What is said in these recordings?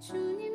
주님.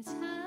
내자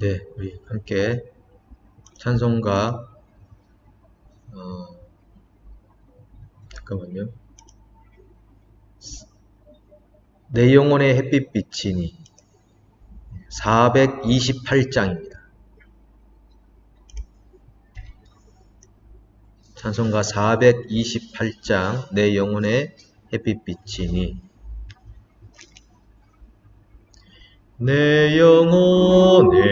네, 우리 함께 찬송가 어, 잠깐만요. 내 영혼의 햇빛 비치니 428장입니다. 찬송가 428장 내 영혼의 햇빛 비치니 내 영혼의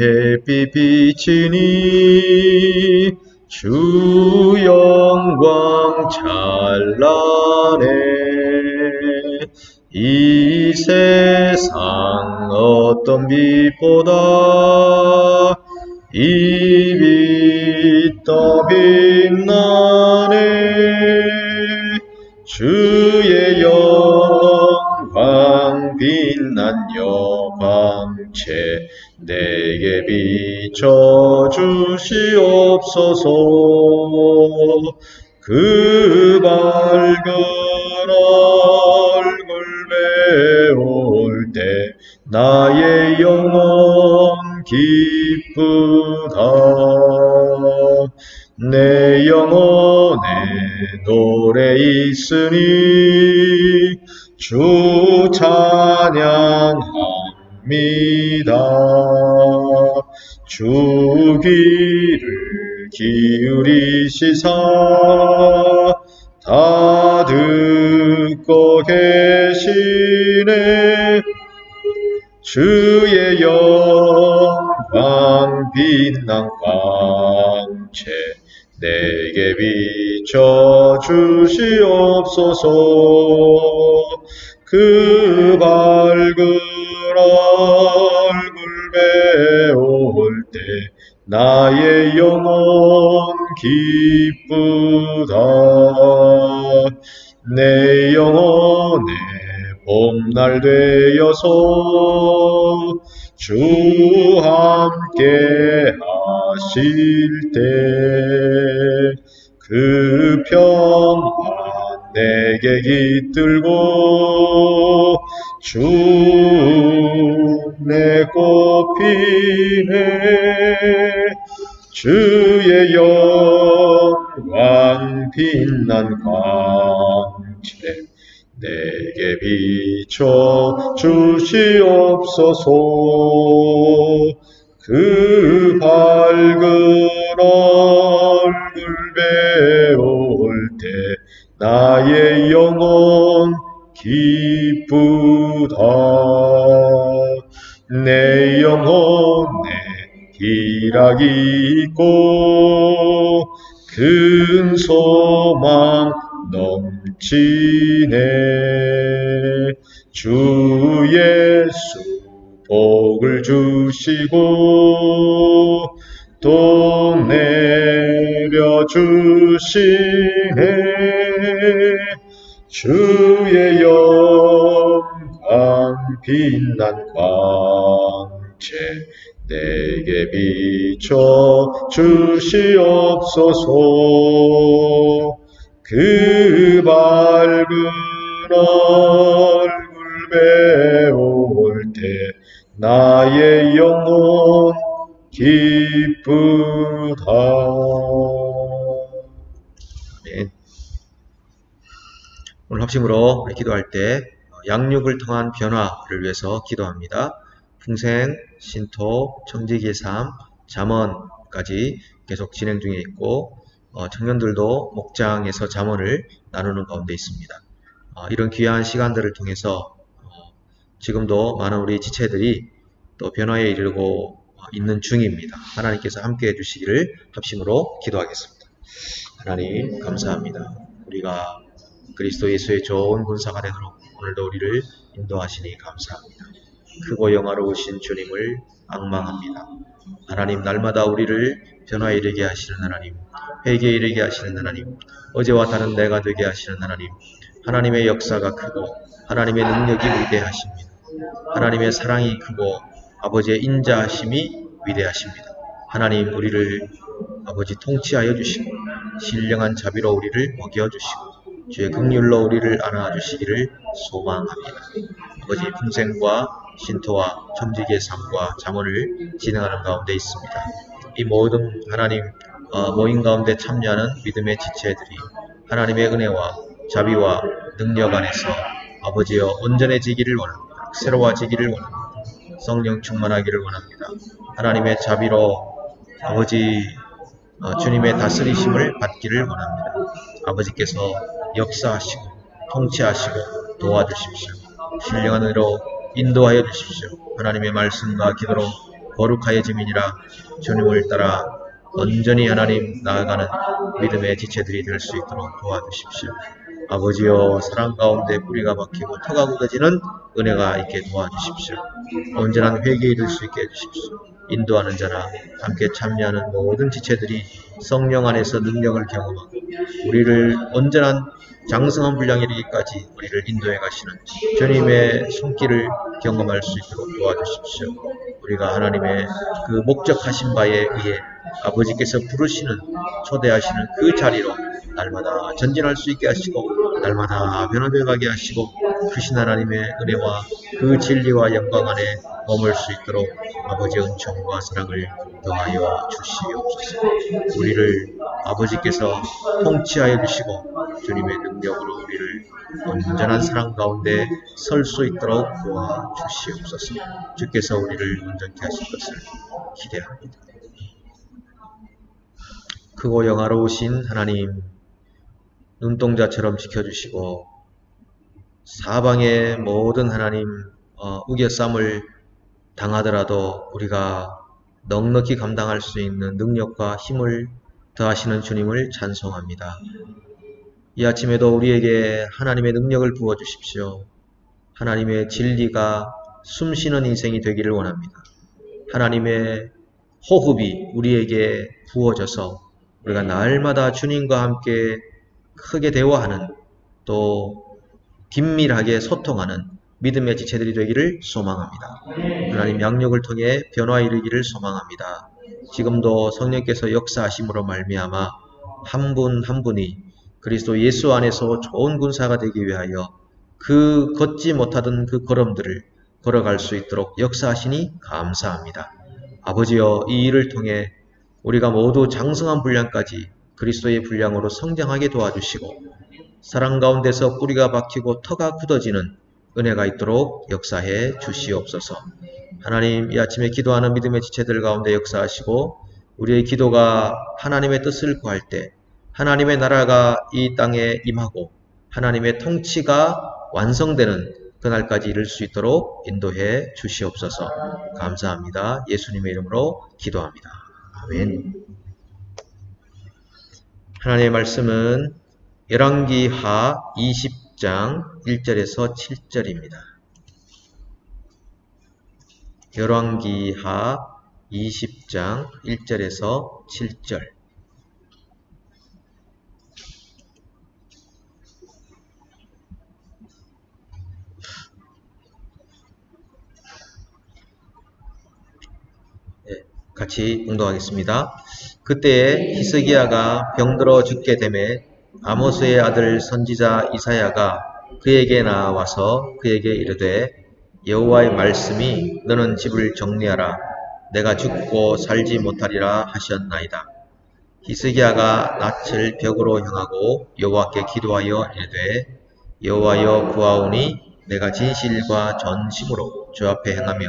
햇빛 비치니 주 영광 찬란해. 이 세상 어떤 빛보다 이 빛 더빛 채 내게 비춰 주시옵소서. 그 밝은 얼굴 배울 때 나의 영혼 기쁘다. 내 영혼에 노래 있으니 주 찬양 합니다. 주 귀를 기울이시사 다 듣고 계시네. 주의 영광 빛난 광채 내게 비춰 주시옵소서 그 밝은 얼굴 배울 때 나의 영혼 기쁘다. 내 영혼에 봄날 되어서 주 함께 하실 때 그 평안 내게 깃들고 주 내 꽃피네 주의 영광 빛난 광채 내게 비춰 주시옵소서. 그 밝은 얼굴 때 나의 영혼 기쁘다. 내 영혼에 희락이 있고 큰 소망 넘치네. 주 예수 복을 주시고 또 내려 주시네 주의 영광 빛난 광채 내게 비춰 주시옵소서 그 밝은 얼굴 배울 때 나의 영혼 기쁘다. 오늘 합심으로 기도할 때 어, 양육을 통한 변화를 위해서 기도합니다. 풍생, 신토, 청지기의 삶, 잠언까지 계속 진행 중에 있고 어, 청년들도 목장에서 잠언을 나누는 가운데 있습니다. 어, 이런 귀한 시간들을 통해서 어, 지금도 많은 우리 지체들이 또 변화에 이르고 어, 있는 중입니다. 하나님께서 함께 해주시기를 합심으로 기도하겠습니다. 하나님 감사합니다. 우리가 그리스도 예수의 좋은 군사가 되도록 오늘도 우리를 인도하시니 감사합니다. 크고 영화로우신 주님을 악망합니다. 하나님 날마다 우리를 변화에 이르게 하시는 하나님, 회개에 이르게 하시는 하나님, 어제와 다른 내가 되게 하시는 하나님, 하나님의 역사가 크고 하나님의 능력이 위대하십니다. 하나님의 사랑이 크고 아버지의 인자하심이 위대하십니다. 하나님 우리를 아버지 통치하여 주시고 신령한 자비로 우리를 먹여 주시고 주의 긍휼로 우리를 안아 주시기를 소망합니다. 아버지 풍생과 신토와 점지기의 삶과 잠언을 진행하는 가운데 있습니다. 이 모든 하나님 어, 모임 가운데 참여하는 믿음의 지체들이 하나님의 은혜와 자비와 능력 안에서 아버지여 온전해지기를 원합니다. 새로워지기를 원합니다. 성령 충만하기를 원합니다. 하나님의 자비로 아버지 어, 주님의 다스리심을 받기를 원합니다. 아버지께서 역사하시고 통치하시고 도와주십시오. 신령한 은혜로 인도하여 주십시오. 하나님의 말씀과 기도로 거룩하여짐이니라 주님을 따라 온전히 하나님 나아가는 믿음의 지체들이 될 수 있도록 도와주십시오. 아버지여 사랑 가운데 뿌리가 박히고 터가 굳어지는 은혜가 있게 도와주십시오. 온전한 회개에 이를 수 있게 해주십시오. 인도하는 자나 함께 참여하는 모든 지체들이 성령 안에서 능력을 경험하고 우리를 온전한 장성한 분량에 이르기까지 우리를 인도해 가시는 주님의 손길을 경험할 수 있도록 도와주십시오. 우리가 하나님의 그 목적하신 바에 의해 아버지께서 부르시는 초대하시는 그 자리로 날마다 전진할 수 있게 하시고 날마다 변화되어 가게 하시고 크신 하나님의 은혜와 그 진리와 영광 안에 머물 수 있도록 아버지 은총과 사랑을 더하여 주시옵소서. 우리를 아버지께서 통치하여 주시고 주님의 능력으로 우리를 온전한 사랑 가운데 설 수 있도록 도와 주시옵소서. 주께서 우리를 온전케 하실 것을 기대합니다. 크고 영화로우신 하나님, 눈동자처럼 지켜주시고 사방의 모든 하나님 어, 우겨쌈을 당하더라도 우리가 넉넉히 감당할 수 있는 능력과 힘을 더하시는 주님을 찬송합니다. 이 아침에도 우리에게 하나님의 능력을 부어 주십시오. 하나님의 진리가 숨쉬는 인생이 되기를 원합니다. 하나님의 호흡이 우리에게 부어져서 우리가 날마다 주님과 함께 크게 대화하는 또 긴밀하게 소통하는 믿음의 지체들이 되기를 소망합니다. 하나님 양력을 통해 변화에 이르기를 소망합니다. 지금도 성령께서 역사하심으로 말미암아 한분한 분이 그리스도 예수 안에서 좋은 군사가 되기 위하여 그 걷지 못하던 그 걸음들을 걸어갈 수 있도록 역사하시니 감사합니다. 아버지여 이 일을 통해 우리가 모두 장성한 분량까지 그리스도의 분량으로 성장하게 도와주시고 사랑 가운데서 뿌리가 박히고 터가 굳어지는 은혜가 있도록 역사해 주시옵소서. 하나님 이 아침에 기도하는 믿음의 지체들 가운데 역사하시고 우리의 기도가 하나님의 뜻을 구할 때 하나님의 나라가 이 땅에 임하고 하나님의 통치가 완성되는 그날까지 이룰 수 있도록 인도해 주시옵소서. 감사합니다. 예수님의 이름으로 기도합니다. 아멘. 하나님의 말씀은 열왕기하 20장 1절에서 7절입니다. 열왕기하 20장 1절에서 7절. 네, 같이 공동하겠습니다. 그때에 히스기야가 병들어 죽게 되매 아모스의 아들 선지자 이사야가 그에게 나와서 그에게 이르되 여호와의 말씀이 너는 집을 정리하라 내가 죽고 살지 못하리라 하셨나이다. 히스기야가 낯을 벽으로 향하고 여호와께 기도하여 이르되 여호와여 구하오니 내가 진실과 전심으로 주 앞에 행하며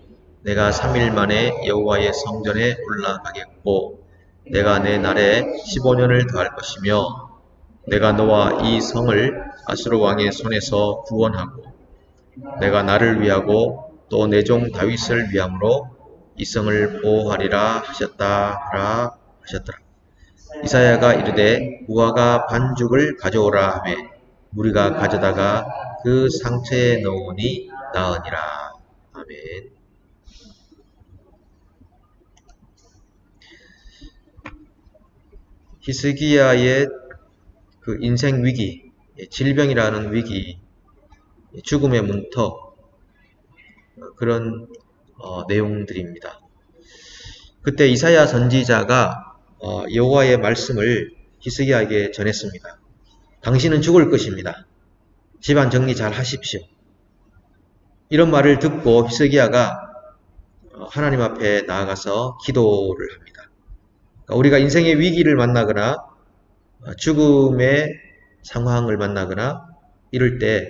내가 3일 만에 여호와의 성전에 올라가겠고 내가 내 날에 15년을 더할 것이며 내가 너와 이 성을 아수르 왕의 손에서 구원하고 내가 나를 위하고 또 내 종 다윗을 위함으로 이 성을 보호하리라 하셨다 하라 하셨더라. 이사야가 이르되 무화과 반죽을 가져오라 하매 무리가 가져다가 그 상처에 넣으니 나으니라. 아멘. 히스기야의 그 인생 위기, 질병이라는 위기, 죽음의 문턱 그런 어, 내용들입니다. 그때 이사야 선지자가 어, 여호와의 말씀을 히스기야에게 전했습니다. 당신은 죽을 것입니다. 집안 정리 잘 하십시오. 이런 말을 듣고 히스기야가 어, 하나님 앞에 나아가서 기도를 합니다. 그러니까 우리가 인생의 위기를 만나거나 어, 죽음의 상황을 만나거나 이럴 때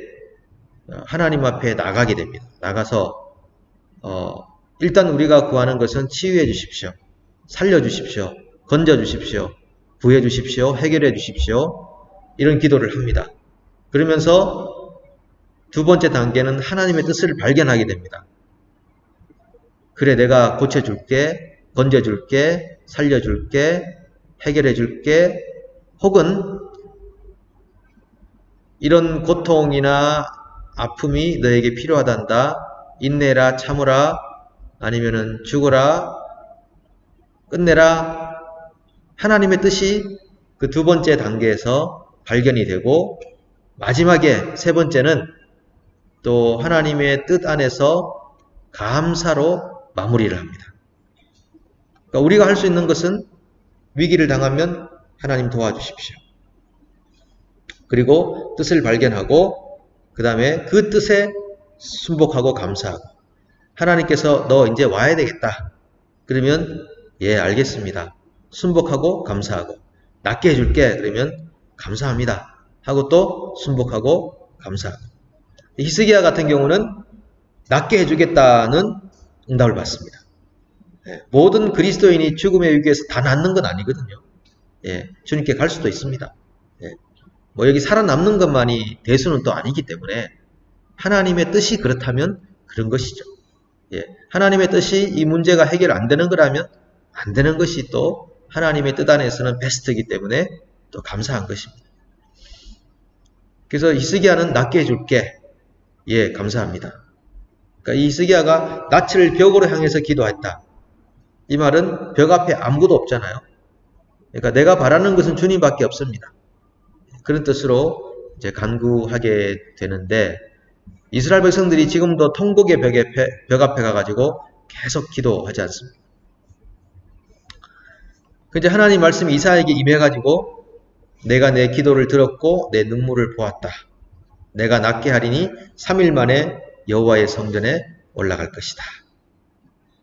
어, 하나님 앞에 나가게 됩니다. 나가서 어, 일단 우리가 구하는 것은 치유해 주십시오. 살려 주십시오. 건져 주십시오. 구해 주십시오. 해결해 주십시오. 이런 기도를 합니다. 그러면서 두 번째 단계는 하나님의 뜻을 발견하게 됩니다. 그래, 내가 고쳐줄게, 건져줄게, 살려줄게, 해결해줄게, 혹은 이런 고통이나 아픔이 너에게 필요하단다. 인내라, 참으라, 아니면은 죽어라, 끝내라. 하나님의 뜻이 그 두 번째 단계에서 발견이 되고, 마지막에 세 번째는 또 하나님의 뜻 안에서 감사로 마무리를 합니다. 그러니까 우리가 할 수 있는 것은 위기를 당하면 하나님 도와주십시오. 그리고 뜻을 발견하고 그 다음에 그 뜻에 순복하고 감사하고 하나님께서 너 이제 와야 되겠다. 그러면 예 알겠습니다. 순복하고 감사하고 낫게 해줄게. 그러면 감사합니다. 하고 또 순복하고 감사하고 히스기야 같은 경우는 낫게 해주겠다는 응답을 받습니다. 예, 모든 그리스도인이 죽음의 위기에서 다 낫는 건 아니거든요. 예, 주님께 갈 수도 있습니다. 예, 뭐 여기 살아남는 것만이 대수는 또 아니기 때문에 하나님의 뜻이 그렇다면 그런 것이죠. 예, 하나님의 뜻이 이 문제가 해결 안 되는 거라면 안 되는 것이 또 하나님의 뜻 안에서는 베스트이기 때문에 또 감사한 것입니다. 그래서 이스기야는 낫게 해줄게. 예, 감사합니다. 그러니까 이스기야가 낯을 벽으로 향해서 기도했다. 이 말은 벽 앞에 아무것도 없잖아요. 그러니까 내가 바라는 것은 주님밖에 없습니다. 그런 뜻으로 이제 간구하게 되는데 이스라엘 백성들이 지금도 통곡의 벽에 펴- 벽 앞에 가가지고 계속 기도하지 않습니다. 근데 하나님 말씀이 이사에게 임해가지고 내가 내 기도를 들었고 내 눈물을 보았다. 내가 낫게 하리니 3일 만에 여호와의 성전에 올라갈 것이다.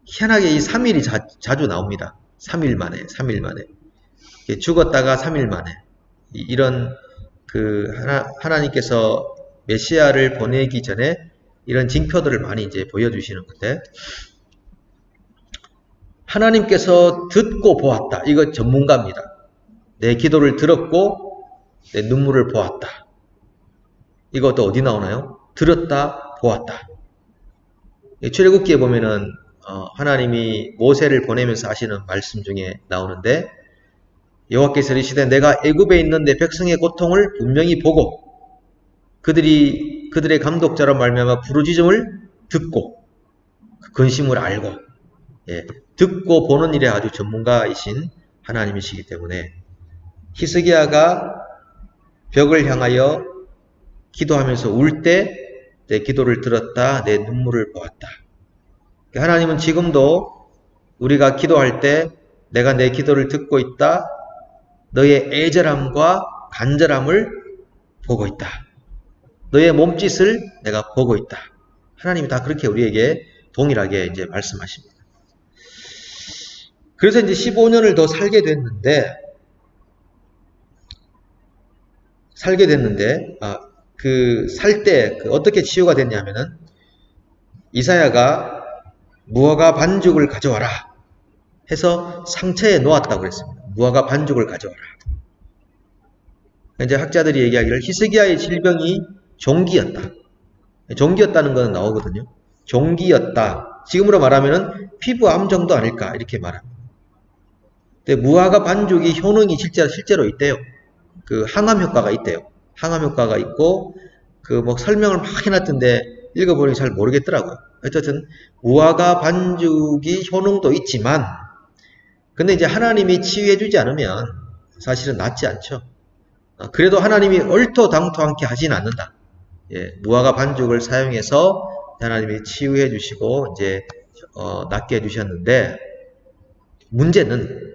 희한하게 이 3일이 자, 주 나옵니다. 3일 만에, 3일 만에. 죽었다가 3일 만에. 이- 이런 그 하나, 하나님께서 메시아를 보내기 전에 이런 징표들을 많이 이제 보여주시는 건데 하나님께서 듣고 보았다. 이거 전문가입니다. 내 기도를 들었고 내 눈물을 보았다. 이것도 어디 나오나요? 들었다, 보았다. 이 출애굽기에 보면은 어, 하나님이 모세를 보내면서 하시는 말씀 중에 나오는데 여호와께서 이르시되 내가 애굽에 있는 내 백성의 고통을 분명히 보고 그들이 그들의 감독자로 말미암아 부르짖음을 듣고 그 근심을 알고 예, 듣고 보는 일에 아주 전문가이신 하나님이시기 때문에 히스기야가 벽을 향하여 기도하면서 울때 내 기도를 들었다 내 눈물을 보았다 하나님은 지금도 우리가 기도할 때 내가 내 기도를 듣고 있다. 너의 애절함과 간절함을 보고 있다. 너의 몸짓을 내가 보고 있다. 하나님이 다 그렇게 우리에게 동일하게 이제 말씀하십니다. 그래서 이제 15년을 더 살게 됐는데 살게 됐는데 아, 그 살때 어떻게 치유가 됐냐면은 이사야가 무화과 반죽을 가져와라 해서 상처에 놓았다고 그랬습니다. 무화과 반죽을 가져와라. 이제 학자들이 얘기하기를 히스기야의 질병이 종기였다. 종기였다는 것은 나오거든요. 종기였다. 지금으로 말하면은 피부 암 정도 아닐까 이렇게 말합니다. 근데 무화과 반죽이 효능이 실제로 실제로 있대요. 그 항암 효과가 있대요. 항암 효과가 있고 그 뭐 설명을 막 해놨던데 읽어보니 잘 모르겠더라고요. 어쨌든 무화과 반죽이 효능도 있지만 근데 이제 하나님이 치유해주지 않으면 사실은 낫지 않죠. 어, 그래도 하나님이 얼토당토않게 하진 않는다. 예, 무화과 반죽을 사용해서 하나님이 치유해 주시고 이제 어, 낫게 해 주셨는데 문제는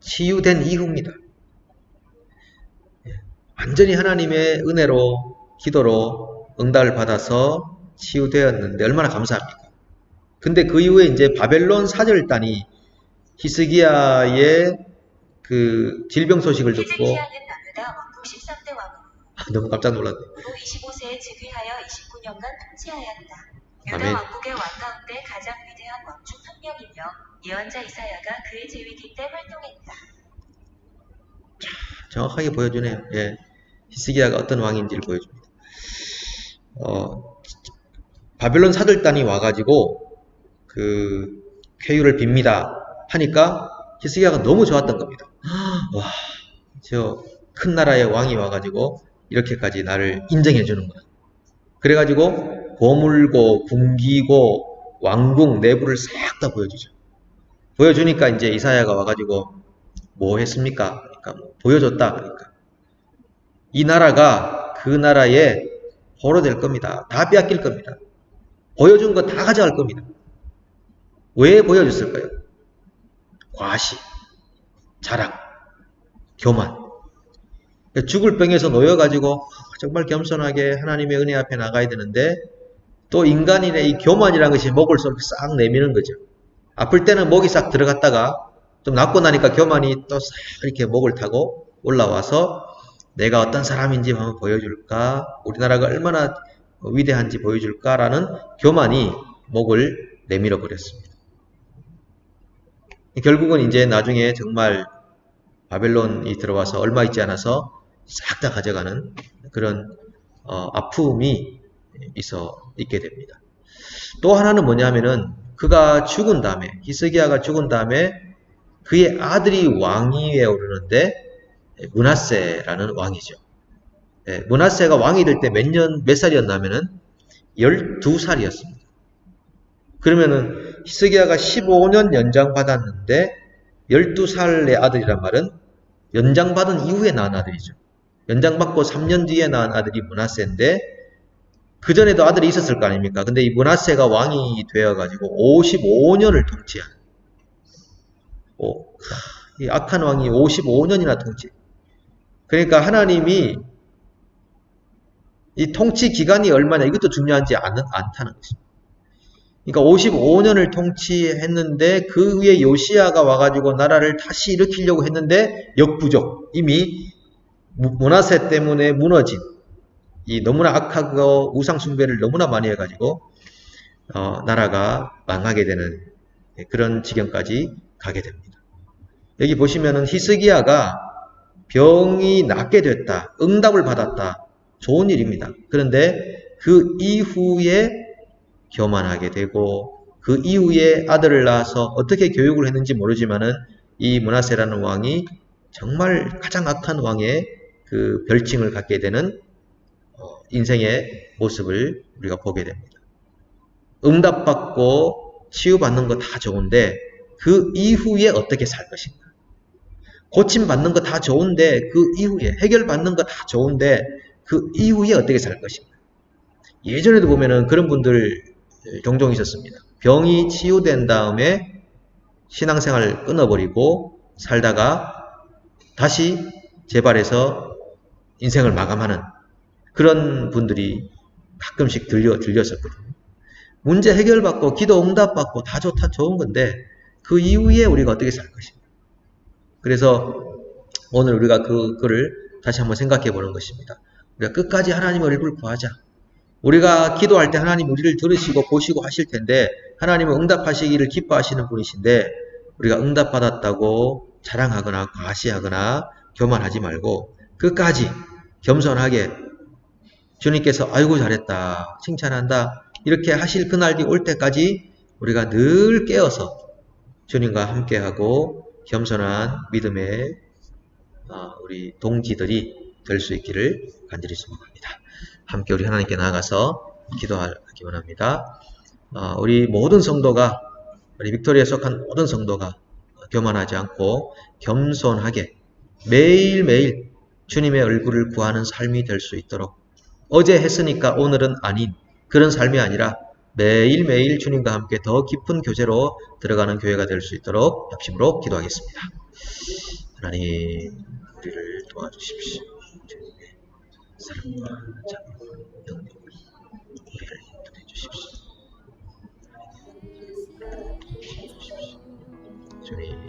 치유된 이후입니다. 예, 완전히 하나님의 은혜로 기도로 응답을 받아서 치유되었는데 얼마나 감사합니까? 근데 그 이후에 이제 바벨론 사절단이 히스기야의 그 질병 소식을 듣고 히즈키야는 나그다 왕국 13대 왕으로 너무 깜짝 놀랐네. 25세에 즉위하여 29년간 통치하였다. 아멘. 유다 왕국의 왕 가운데 가장 위대한 왕중 한 명이며 예언자 이사야가 그의 제위기 때 활동했다. 정확하게 보여주네요. 예. 히스기야가 어떤 왕인지를 보여줍니다. 어, 바벨론 사들단이 와가지고 그 쾌유를 빕니다 하니까 히스기야가 너무 좋았던 겁니다. 와, 저 큰 나라의 왕이 와가지고 이렇게까지 나를 인정해 주는구나. 그래가지고 고물고 궁기고 왕궁 내부를 싹 다 보여주죠. 보여주니까 이제 이사야가 와가지고 뭐 했습니까? 그러니까 뭐 보여줬다 그러니까 이 나라가 그 나라의 포로 될 겁니다. 다 빼앗길 겁니다. 보여준 거 다 가져갈 겁니다. 왜 보여줬을까요? 과시, 자랑, 교만. 죽을 병에서 놓여가지고 정말 겸손하게 하나님의 은혜 앞에 나가야 되는데 또 인간인의 이 교만이라는 것이 목을 싹 내미는 거죠. 아플 때는 목이 싹 들어갔다가 좀 낫고 나니까 교만이 또 싹 이렇게 목을 타고 올라와서 내가 어떤 사람인지 한번 보여줄까? 우리나라가 얼마나 위대한지 보여줄까라는 교만이 목을 내밀어 버렸습니다. 결국은 이제 나중에 정말 바벨론이 들어와서 얼마 있지 않아서 싹 다 가져가는 그런 어, 아픔이 있어 있게 됩니다. 또 하나는 뭐냐면은 그가 죽은 다음에 히스기야가 죽은 다음에 그의 아들이 왕위에 오르는데 문하세라는 왕이죠. 예, 문하세가 왕이 될 때 몇 년, 몇 살이었냐면은 12살이었습니다. 그러면은 히스기야가 15년 연장받았는데 12살의 아들이란 말은 연장받은 이후에 낳은 아들이죠. 연장받고 3년 뒤에 낳은 아들이 문하세인데 그 전에도 아들이 있었을 거 아닙니까? 근데 이 문하세가 왕이 되어가지고 55년을 통치한 오, 이 악한 왕이 55년이나 통치. 그러니까 하나님이 이 통치 기간이 얼마냐 이것도 중요하지 않, 않다는 것입니다. 그러니까 55년을 통치했는데 그 위에 요시아가 와가지고 나라를 다시 일으키려고 했는데 역부족 이미 문화세 때문에 무너진 이 너무나 악하고 우상 숭배를 너무나 많이 해가지고 어, 나라가 망하게 되는 그런 지경까지 가게 됩니다. 여기 보시면은 히스기야가 병이 낫게 됐다, 응답을 받았다, 좋은 일입니다. 그런데 그 이후에 교만하게 되고 그 이후에 아들을 낳아서 어떻게 교육을 했는지 모르지만은 이 문하세라는 왕이 정말 가장 악한 왕의 그 별칭을 갖게 되는 어, 인생의 모습을 우리가 보게 됩니다. 응답받고 치유받는 거 다 좋은데 그 이후에 어떻게 살 것인가? 고침받는 거 다 좋은데 그 이후에 해결받는 거 다 좋은데 그 이후에 어떻게 살 것인가? 예전에도 보면은 그런 분들 종종 있었습니다. 병이 치유된 다음에 신앙생활 끊어버리고 살다가 다시 재발해서 인생을 마감하는 그런 분들이 가끔씩 들려, 들렸었거든요. 문제 해결받고 기도 응답받고 다 좋다 좋은 건데 그 이후에 우리가 어떻게 살 것인가. 그래서 오늘 우리가 그거를 다시 한번 생각해 보는 것입니다. 우리가 끝까지 하나님 얼굴 구하자. 우리가 기도할 때 하나님 우리를 들으시고 보시고 하실 텐데 하나님은 응답하시기를 기뻐하시는 분이신데 우리가 응답받았다고 자랑하거나 과시하거나 교만하지 말고 끝까지 겸손하게 주님께서 아이고 잘했다 칭찬한다 이렇게 하실 그날이 올 때까지 우리가 늘 깨어서 주님과 함께하고 겸손한 믿음의 어, 우리 동지들이 될 수 있기를 간절히 소망합니다. 함께 우리 하나님께 나아가서 기도하기 원합니다. 어, 우리 모든 성도가 우리 빅토리에 속한 모든 성도가 교만하지 않고 겸손하게 매일매일 주님의 얼굴을 구하는 삶이 될 수 있도록 어제 했으니까 오늘은 아닌 그런 삶이 아니라 매일매일 주님과 함께 더 깊은 교제로 들어가는 교회가 될 수 있도록 합심으로 기도하겠습니다. 하나님 우리를 도와주십시오. 주님의 사랑과 자비와 영광을 우리를 인도해 주십시오. 주님